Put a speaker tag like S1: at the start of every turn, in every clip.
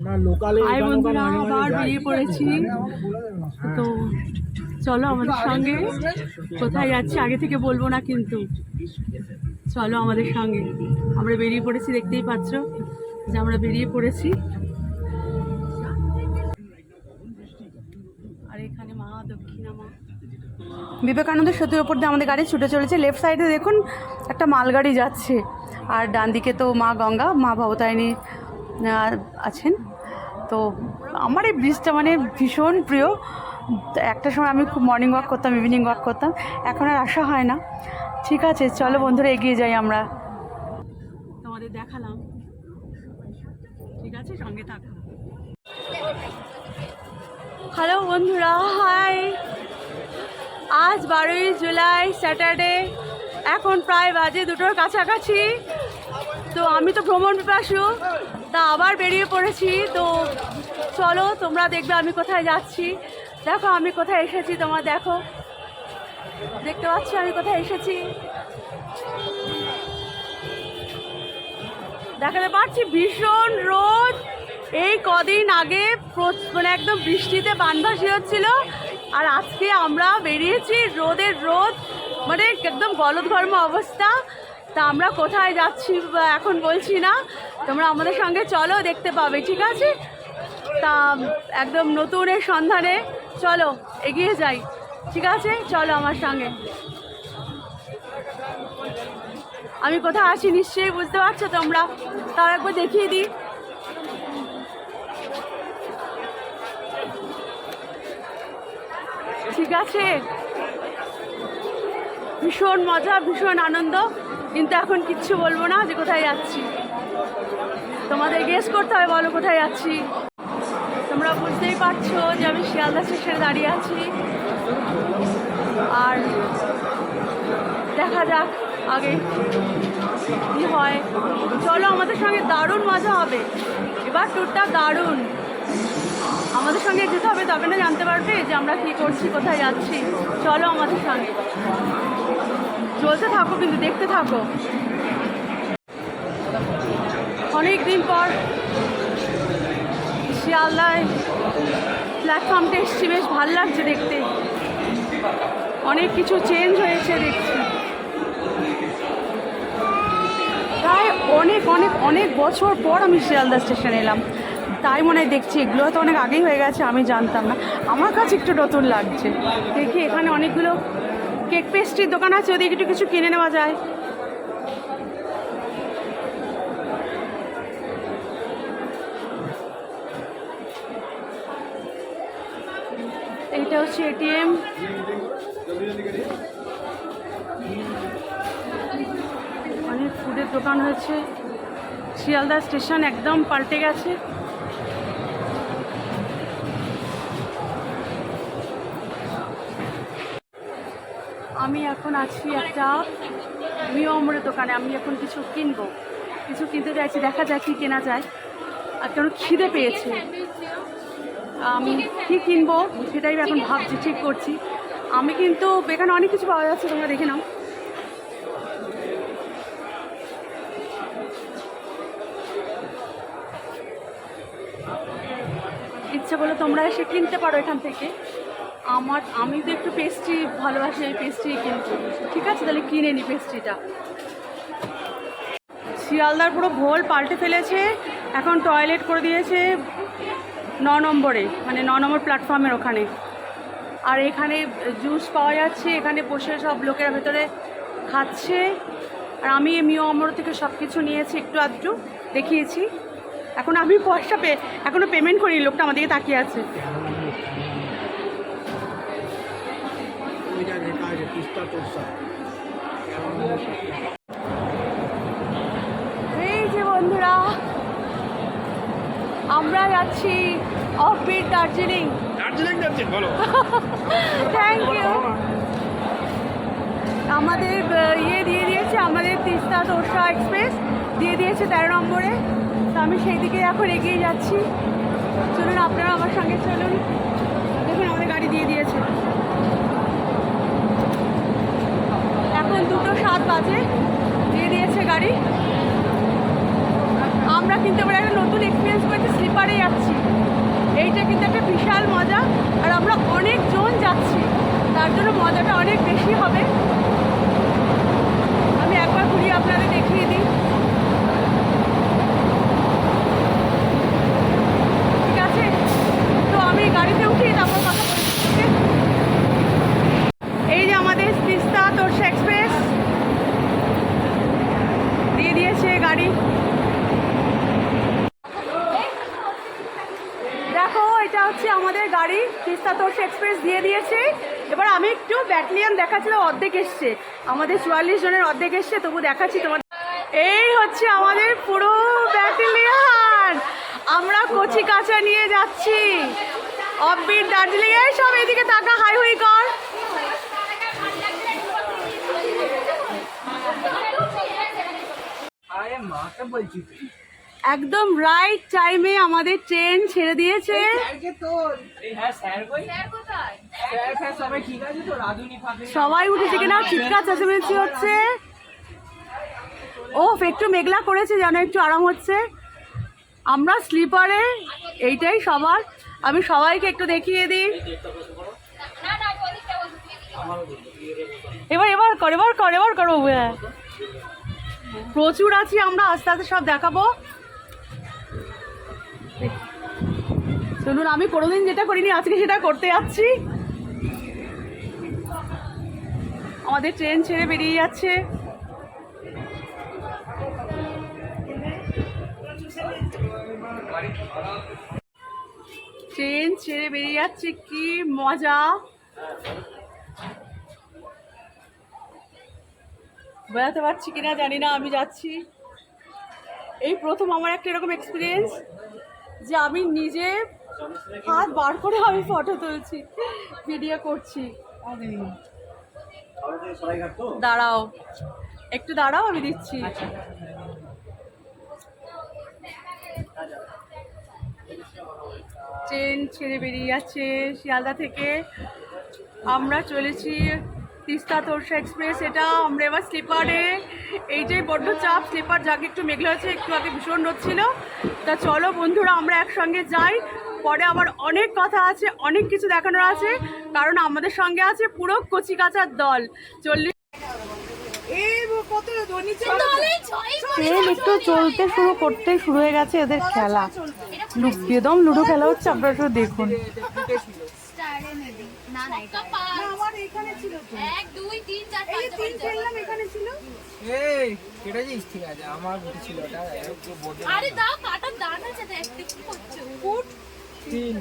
S1: না
S2: হাই বন্ধুরা আবার বেরিয়ে পড়েছি। তো চলো আমাদের সঙ্গে। কোথায় যাচ্ছি আগে থেকে বলব না কিন্তু। চলো আমাদের সঙ্গে। আমরা বেরিয়ে পড়েছি দেখতেই পাচ্ছ যে আমরা বেরিয়ে পড়েছি। আর এখানে মা দক্ষিণা মা। বিবেকানন্দ সেতুর ওপর দিয়ে আমাদের গাড়ি ছুটে চলেছে। লেফট সাইডে দেখুন একটা মালগাড়ি যাচ্ছে। আর ডান দিকে তো মা গঙ্গা মা ভবতারিণী। আছেন। তো আমার এই ব্রিজটা মানে ভীষণ প্রিয়। একটা সময় আমি খুব মর্নিং ওয়াক করতাম ইভিনিং ওয়াক করতাম। এখন আর আসা হয় না। ঠিক আছে, চলো বন্ধুরা, এগিয়ে যাই আমরা। তোমাদের দেখালাম। ঠিক আছে, সঙ্গে থাকো। হ্যালো বন্ধুরা, হাই। আজ বারোই জুলাই, স্যাটারডে। এখন প্রায় বাজে দুটোর কাছাকাছি। তো আমি তো ভ্রমণ পিপাসু, তা আবার বেরিয়ে পড়েছি। তো চলো, তোমরা দেখবে আমি কোথায় যাচ্ছি। দেখো, আমি কোথায় এসেছি, তোমরা দেখো। দেখতে পাচ্ছ, আমি কোথায় এসেছি? দেখাতে পারছি, ভীষণ রোদ। এই কদিন আগে মানে একদম বৃষ্টিতে বানভাসি হচ্ছিল। আর আজকে আমরা বেরিয়েছি, রোদের রোদ। মানে একদম গলদঘর্ম অবস্থা। তা আমরা কোথায় যাচ্ছি এখন বলছি না। তোমরা আমাদের সঙ্গে চলো, দেখতে পাবে, ঠিক আছে? তা একদম নতুনের সন্ধানে চলো, এগিয়ে যাই, ঠিক আছে? চলো আমার সঙ্গে। আমি কোথায় আছি নিশ্চয়ই বুঝতে পারছ তোমরা? তাও একবার দেখিয়ে দিই। ঠিক আছে? ভীষণ মজা, ভীষণ আনন্দ। কিন্তু এখন কিচ্ছু বলব না যে কোথায় যাচ্ছি। তোমাদের গেস করতে হবে, বলো কোথায় যাচ্ছি। তোমরা বুঝতেই পারছ যে আমি শিয়ালদা স্টেশনে দাঁড়িয়ে আছি। আর দেখা যাক আগে কি হয়। চলো, আমাদের সঙ্গে দারুণ মজা হবে। এবার ট্যুরটা দারুণ। আমাদের সঙ্গে যেতে হবে, তবে না জানতে পারবে যে আমরা কি করছি, কোথায় যাচ্ছি। চলো আমাদের সঙ্গে। চলতে থাকো কিন্তু দেখতে থাকো। অনেক দিন পর শিয়ালদায় প্ল্যাটফর্মটা এসছি, বেশ ভালো লাগছে দেখতে। অনেক কিছু চেঞ্জ হয়েছে দেখছি। প্রায় অনেক অনেক অনেক বছর পর আমি শিয়ালদা স্টেশনে এলাম। তাই মনে হয় দেখছি, এগুলো তো অনেক আগেই হয়ে গেছে, আমি জানতাম না। আমার কাছে একটু নতুন লাগছে। দেখি এখানে অনেকগুলো কেক পেস্ট্রির দোকান আছে, ওদিকে একটু কিছু কিনে নেওয়া যায়। এইটা হচ্ছে এটিএম অনেক ফুডের দোকান হয়েছে। শিয়ালদা স্টেশন একদম পাল্টে গেছে। আমি এখন আছি একটা মিয়মরের দোকানে, আমি এখন কিছু কিনবো। কিছু কিনতে চাইছি, দেখা যায় কি কেনা যায়। আর কেন খিদে পেয়েছে। আমি, কি কিনবো সেটাই এখন ভাবছি, ঠিক করছি। আমি কিন্তু এখানে অনেক কিছু পাওয়া যাচ্ছে, তোমরা দেখে নাও। ইচ্ছে করলে তোমরা এসে কিনতে পারো এখান থেকে। আমার, আমি তো একটু পেস্ট্রি ভালোবাসি এই পেস্ট্রি কিনতে ঠিক আছে, তাহলে কিনে নি পেস্ট্রিটা শিয়ালদার পুরো ভোল পাল্টে ফেলেছে, এখন টয়লেট করে দিয়েছে ন নম্বরে মানে ন নম্বর প্ল্যাটফর্মের ওখানে। আর এখানে জুস পাওয়া যাচ্ছে, এখানে বসে সব লোকেরা ভেতরে খাচ্ছে। আর আমি মিও অমর থেকে সব কিছু নিয়েছি, একটু আধটু দেখিয়েছি। এখন আমি পয়সা পে এখনও পেমেন্ট করিনি, লোকটা আমাদেরকে তাকিয়ে আছে।
S1: লেখা আছে
S2: এই যে বন্ধুরা আমরা যাচ্ছি অফবিট দার্জিলিং।
S1: দার্জিলিং যাচ্ছে বলো।
S2: থ্যাংক ইউ আমাদের ইয়ে দিয়ে দিয়েছে আমাদের তিস্তা তোরসা এক্সপ্রেস দিয়ে দিয়েছে তেরো নম্বরে। তো আমি সেই দিকে এখন এগিয়ে যাচ্ছি। চলুন আপনারা আমার সঙ্গে চলুন। দেখুন আমাদের গাড়ি দিয়ে দিয়েছে। দুটো সাত বাজে, দিয়ে দিয়েছে গাড়ি। আমরা কিন্তু এবার একটা নতুন এক্সপিরিয়েন্স করেছি স্লিপারে যাচ্ছি। এইটা কিন্তু একটা বিশাল মজা, আর আমরা অনেকজন যাচ্ছি। তার জন্য মজাটা অনেক বেশি হবে। আমি একবার ঘুরিয়ে আপনাদের দেখিয়ে দিই। গাড়ি, তিস্তা তোরসা এক্সপ্রেস দিয়ে দিয়েছে। এবার আমি একটু ব্যাটালিয়ান দেখাচ্ছিলাম অর্ধেক এসছে। আমাদের চুয়াল্লিশ জনের অর্ধেক এসছে, তবু দেখাচ্ছি তোমার এই হচ্ছে আমাদের পুরো ব্যাটালিয়ান আমরা কচি কাঁচা নিয়ে যাচ্ছি। অববির দার্জিলিং, এই সব এদিকে তাকা হাই হুই কর
S3: মাকে বলছি তো।
S2: একদম রাইট টাইমে আমাদের ট্রেন ছেড়ে দিয়েছে।
S3: হ্যাঁ সবাই
S2: উঠেছে কিনা? চিৎকার চেঁচামেচি হচ্ছে। ও একটু মেঘলা করেছে যেন একটু আরাম হচ্ছে। আমরা স্লিপারে এইটাই সবার। আমি সবাইকে একটু দেখিয়ে দিই। এবার এবার কর এবার কর এবার করো। হ্যাঁ। প্রচুর আছি আমরা আস্তে আস্তে সব দেখাবো। শুনুন, আমি কোনোদিন যেটা করিনি, আজকে সেটা করতে যাচ্ছি। আমাদের ট্রেন ছেড়ে বেরিয়ে যাচ্ছে। ট্রেন ছেড়ে বেরিয়ে যাচ্ছে, কি মজা। বেড়াতে পারছি কিনা জানি না, আমি যাচ্ছি। এই প্রথম আমার একটা এরকম এক্সপিরিয়েন্স যে আমি নিজে হাত বার করে আমি ফটো তুলছি ভিডিও করছি। দাঁড়াও, একটু দাঁড়াও, আমি দিচ্ছি। ট্রেন ছেড়ে বেরিয়ে যাচ্ছে শিয়ালদা থেকে। আমরা চলেছি তিস্তা তোরসা এক্সপ্রেস এটা আমরা এবার স্লিপারে এইটাই বড্ড চাপ স্লিপার যাকে একটু মেঘলা হচ্ছে একটু আগে ভীষণ রোদ ছিল। তা চলো বন্ধুরা আমরা একসঙ্গে যাই। পরে আবার অনেক কথা আছে অনেক কিছু দেখানোর আছে কারণ আমাদের সঙ্গে আছে পুরো কচি কাচার দল চল্লিশ ট্রেন একটু চলতে শুরু করতে শুরু হয়ে গেছে এদের খেলা। বেদম লুডো খেলা হচ্ছে আপনারা একটু দেখুন।
S3: এই কেটে যাইস ঠিক আছে আমার গুটি ছিল ওটা
S4: আরে দাও কাটার দাঁত আছে দেখতে কি করছ?
S2: ফুট।
S3: তিন।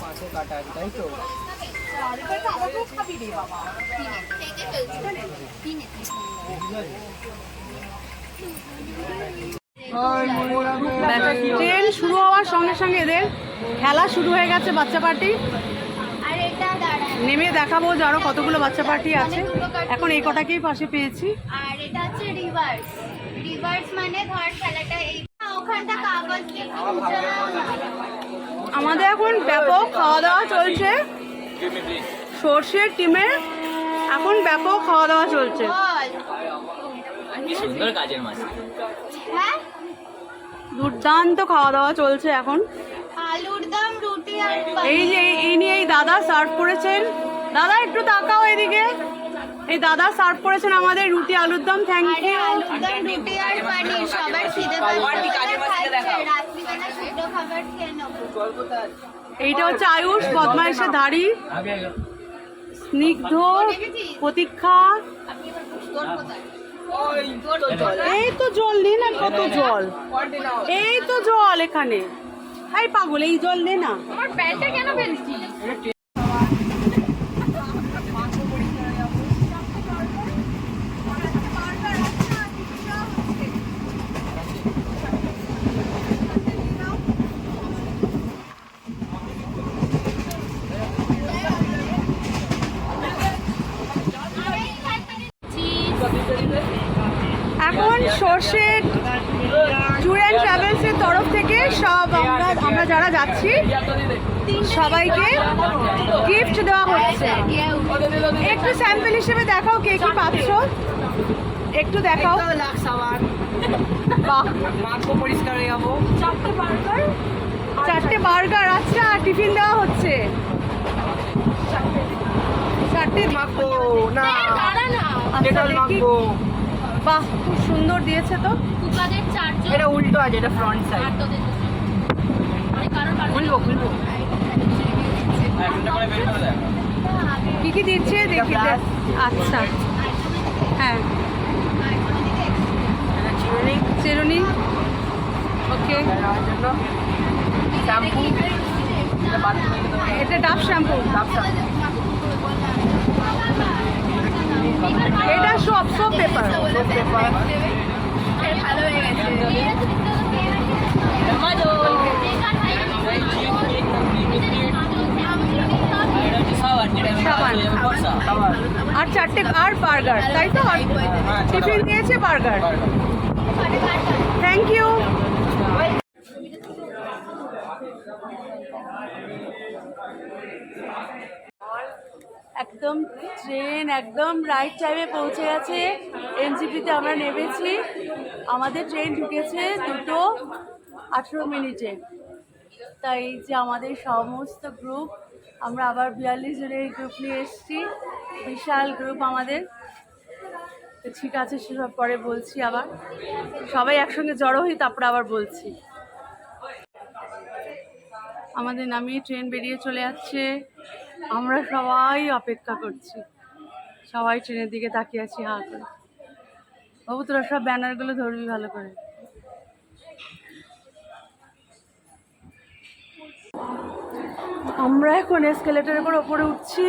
S3: পাঁচে কাটা আছে তাই তো?
S2: আমাকেও খাবি রে বাবা
S4: তিনে থেকে ফেলছো তিনে
S2: ট্রেন শুরু হওয়ার সঙ্গে সঙ্গে এদের খেলা শুরু হয়ে গেছে বাচ্চা পার্টি। নেমে দেখাবো যে আরও কতগুলো বাচ্চা পার্টি আছে। এখন এই কটাকেই পাশে পেয়েছি।
S4: আর এটা হচ্ছে রিভার্স রিভার্স মানে ধর খেলাটা এই ওখানটা কাগজ দিয়ে
S2: আমাদের এখন ব্যাপক খাওয়া দাওয়া চলছে। সর্ষের টিমে এখন ব্যাপক খাওয়া দাওয়া চলছে
S3: সুন্দর কাজের মাছ
S4: হ্যাঁ?
S2: দুর্দান্ত খাওয়া দাওয়া চলছে এখন। এই যে এই- এই নিয়ে এই দাদা সার্ভ করেছেন। দাদা একটু তাকাও এদিকে। এই দাদা সার্ভ করেছেন আমাদের রুটি আলুর দম। থ্যাংক ইউ
S4: রুটি আর পনির সবার খিদে
S2: এইটা হচ্ছে আয়ুষ বদমাইশের ধাড়ি স্নিগ্ধ প্রতীক্ষা। এই তো জল নে না কত জল। এই তো জল এখানে। এই পাগল এই জল নে না।
S4: আমার প্যান্টটা কেন ফেলছিস
S2: এখন সর্ষের ট্যুর অ্যান্ড ট্রাভেলসের তরফ থেকে সব আমরা আমরা যাচ্ছি সবাইকে গিফট দেওয়া হচ্ছে। একটু স্যাম্পল হিসেবে দেখাও কে কি পাচ্ছ। একটু দেখাও।
S3: সাবান
S2: বাহ।
S3: মাখো পরিষ্কার হয়ে যাব।
S2: চারটে বার্গার। আচ্ছা আর টিফিন দেওয়া হচ্ছে। চারটে
S3: মাখবো না।
S2: আচ্ছা, বাহ খুব সুন্দর দিয়েছে তো।
S3: এটা উল্টো আছে এটা ফ্রন্ট সাইড খুলবো খুলবো।
S2: কি কি দিচ্ছে? দেখি আচ্ছা। হ্যাঁ।
S3: এটা চিরুনি।
S2: ওকে।
S3: শ্যাম্পু এটা
S2: ডাব শ্যাম্পু। এটা সব সব পেপার।
S4: ভালো হয়ে গেছে।
S2: আর চারটে, আর বার্গার, তাই তো? টিফিন দিয়েছে বার্গার। থ্যাংক ইউ একদম ট্রেন একদম রাইট টাইমে পৌঁছে গেছে। এনজিপিতে আমরা নেমেছি। আমাদের ট্রেন ঢুকেছে দুটো আঠেরো মিনিটে। তাই যে আমাদের সমস্ত গ্রুপ আমরা আবার বিয়াল্লিশ জনের গ্রুপ নিয়ে এসেছি। বিশাল গ্রুপ আমাদের। তো ঠিক আছে, সেসব পরে বলছি আবার। সবাই একসঙ্গে জড়ো হই তারপরে আবার বলছি। আমাদের নামিয়ে ট্রেন বেরিয়ে চলে যাচ্ছে। আমরা সবাই অপেক্ষা করছি। সবাই ট্রেনের দিকে তাকিয়ে আছি, হা করে। বাবু, তোরা সব ব্যানারগুলো ধরবি ভালো করে। আমরা এখন এসকেলেটারের উপর ওপরে উঠছি।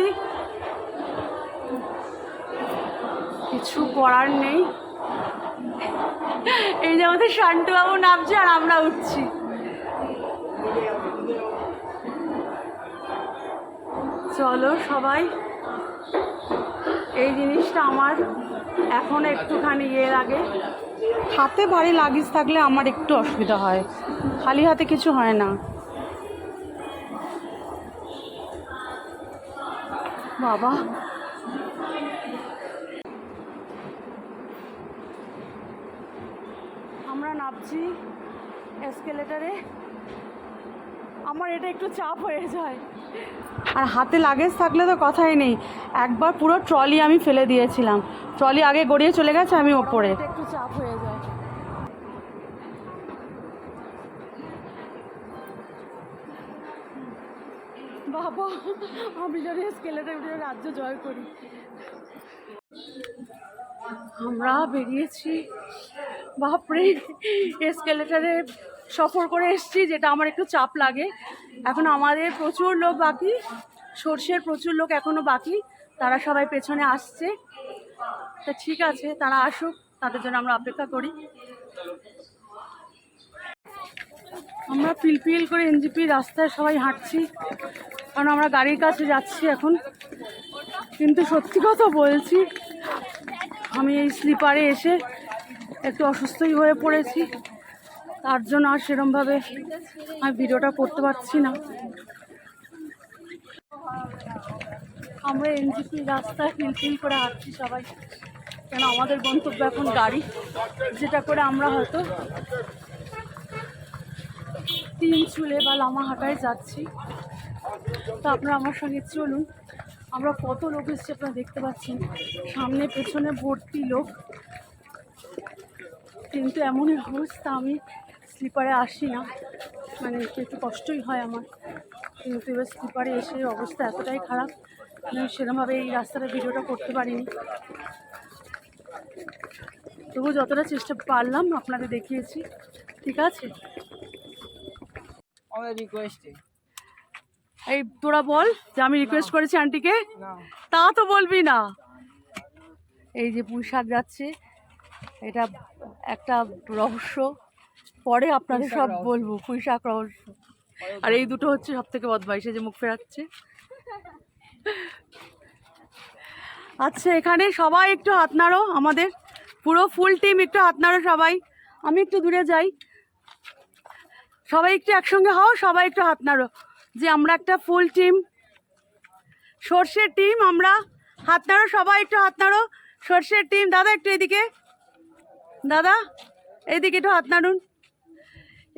S2: কিছু করার নেই। এই যে আমাদের শান্তুবাবু নামছে আর আমরা উঠছি। চলো সবাই, এই জিনিসটা আমার এখন একটুখানি ইয়ে লাগে। হাতে ভারী লাগিস থাকলে আমার একটু অসুবিধা হয়। খালি হাতে কিছু হয় না। বাবা। আমরা নামছি এসকেলেটারে আমার এটা একটু চাপ হয়ে যায়। আর হাতে লাগেজ থাকলে তো কথাই নেই। একবার পুরো ট্রলি আমি ফেলে দিয়েছিলাম। ট্রলি আগে গড়িয়ে চলে গেছে, আমি ওপরে। একটু চাপ হয়ে যায়। আমি যদি স্কেলেটার রাজ্য জয় করি। আমরা বেরিয়েছি। বাপরে এসকেলেটারে সফর করে এসেছি, যেটা আমার একটু চাপ লাগে। এখন আমাদের প্রচুর লোক বাকি, সর্ষের প্রচুর লোক এখনও বাকি, তারা সবাই পেছনে আসছে। তা ঠিক আছে, তারা আসুক, তাদের জন্য আমরা অপেক্ষা করি। আমরা পিলপিল করে এনজিপি রাস্তায় সবাই হাঁটছি। কারণ আমরা গাড়ির কাছে যাচ্ছি এখন। কিন্তু সত্যি কথা বলছি, আমি এই স্লিপারে এসে একটু অসুস্থই হয়ে পড়েছি। তার জন্য আর সেরমভাবে আমি ভিডিওটা করতে পারছি না। আমরা এনজিপি রাস্তায় ফিলফিল করে হাঁটছি সবাই। কেন আমাদের গন্তব্য এখন গাড়ি, যেটা করে আমরা হয়তো তিন চুলে বা লামা হাঁটায় যাচ্ছি। তো আপনারা আমার সঙ্গে চলুন। আমরা কত লোক এসেছি আপনারা দেখতে পাচ্ছেন। সামনে, পেছনে ভর্তি লোক। কিন্তু এমনই অবস্থা, আমি স্লিপারে আসি না। মানে একটু কষ্টই হয় আমার। কিন্তু এবার স্লিপারে এসে অবস্থা এতটাই খারাপ, আমি সেরকমভাবে এই রাস্তাটা ভিডিওটা করতে পারিনি। তবু যতটা চেষ্টা পারলাম, আপনাদের দেখিয়েছি। ঠিক আছে?
S3: আমাদের রিকোয়েস্টে
S2: এই তোরা বল যে আমি রিকোয়েস্ট করেছি আন্টিকে তা তো বলবি না। এই যে পুঁই শাক যাচ্ছে, এটা একটা রহস্য। পরে আপনাদের সব বলব, পুঁই শাক রহস্য। আর এই দুটো হচ্ছে সব থেকে বদমাইশ যে মুখ ফেরাচ্ছে। আচ্ছা এখানে সবাই একটু হাত নাড়ো, আমাদের পুরো ফুল টিম একটু হাত নাড়ো সবাই। আমি একটু দূরে যাই। সবাই একটু একসঙ্গে হও, সবাই একটু হাত নাড়ো। যে আমরা একটা ফুল টিম, সর্ষের টিম আমরা। হাত নাড়ো, সবাই একটু হাত নাড়ো। সর্ষের টিম, দাদা একটু এদিকে। দাদা এইদিকে একটু হাত নাড়ুন।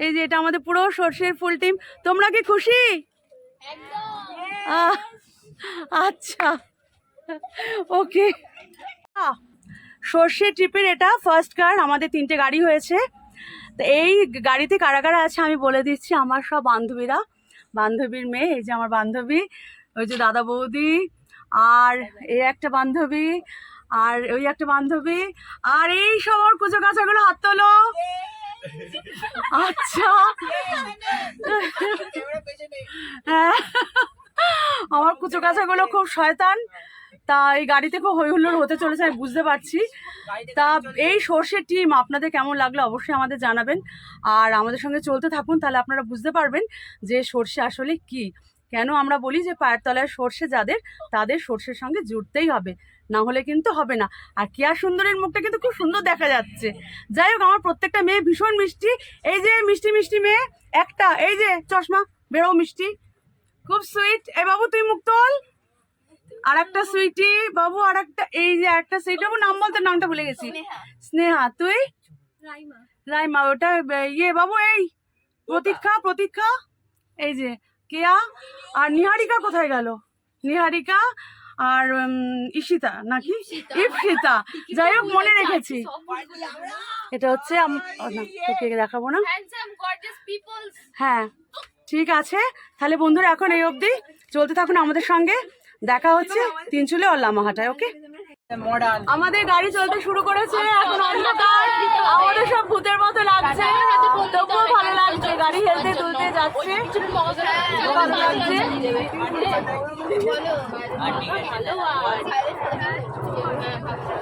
S2: এই যে এটা আমাদের পুরো সর্ষের ফুল টিম। তোমরা কি খুশি? আচ্ছা। ওকে। সর্ষে ট্রিপের এটা ফার্স্ট কার আমাদের তিনটে গাড়ি হয়েছে। তো এই গাড়িতে কারা কারা আছে আমি বলে দিচ্ছি, আমার সব বান্ধবীরা। বান্ধবীর মেয়ে এই যে আমার বান্ধবী ওই যে দাদা বৌদি আর এই একটা বান্ধবী আর ওই একটা বান্ধবী আর এই সবার কুচো কাছাগুলো হাত তোলো। আচ্ছা। হ্যাঁ। আমার কুচো কাছাগুলো খুব শয়তান। তা এই গাড়িতে খুব হই হুল্লোড় হতে চলেছে আমি বুঝতে পারছি। তা এই সর্ষের টিম আপনাদের কেমন লাগল অবশ্যই আমাদের জানাবেন। আর আমাদের সঙ্গে চলতে থাকুন তাহলে আপনারা বুঝতে পারবেন যে সর্ষে আসলে কি। কেন আমরা বলি যে পায়ের তলায় সর্ষে যাদের তাদের সর্ষের সঙ্গে জুড়তেই হবে না হলে কিন্তু হবে না। আর কেয়া সুন্দরীর মুখটা কিন্তু খুব সুন্দর দেখা যাচ্ছে। যাই হোক আমার প্রত্যেকটা মেয়ে ভীষণ মিষ্টি। এই যে মিষ্টি মিষ্টি মেয়ে একটা এই যে চশমা বেরো মিষ্টি। খুব সুইট এ বাবু তুই মুখ তোল। আর একটা সুইটি বাবু আর একটা এই যে একটা সুইট বাবু নাম বলতে নামটা ভুলে গেছি। স্নেহা। তুই? রাইমা। ওটা ইয়ে বাবু এই প্রতীক্ষা প্রতীক্ষা। এই যে কেয়া আর নিহারিকা কোথায় গেল? নিহারিকা আর ঈশিতা নাকি? ইপসিতা যাই হোক মনে রেখেছি। এটা হচ্ছে তোকে দেখাবো না। হ্যাঁ ঠিক আছে। তাহলে বন্ধুরা এখন এই অবধি। চলতে থাকুন আমাদের সঙ্গে। দেখা হচ্ছে। তিনচুলে আর লামাহাটায়, ওকে? আমাদের গাড়ি চলতে শুরু করেছে, এখন অন্ধকার আমাদের সব ভূতের মতো লাগছে। তবুও ভালো লাগছে, গাড়ি হেলতে তুলতে যাচ্ছে। ভালো লাগছে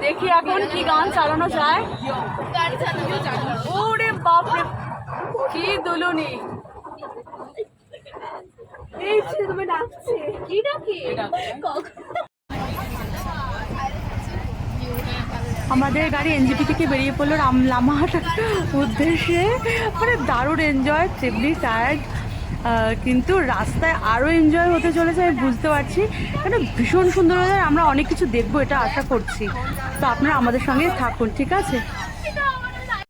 S2: দেখি এখন কি গান চালানো যায়। ওরে বাপরে, কি দুলুনি। এই তুমি ডাকছে। কি ডাকি? আমাদের গাড়ি এনজিপি থেকে বেরিয়ে পড়ল রাম লামাহাটার উদ্দেশ্যে। মানে দারুণ এনজয় ট্রিপলি টায়ার্ড কিন্তু রাস্তায় আরও এনজয় হতে চলেছে আমি বুঝতে পারছি। কেন ভীষণ সুন্দর আমরা অনেক কিছু দেখব এটা আশা করছি। তো আপনারা আমাদের সঙ্গে থাকুন ঠিক আছে?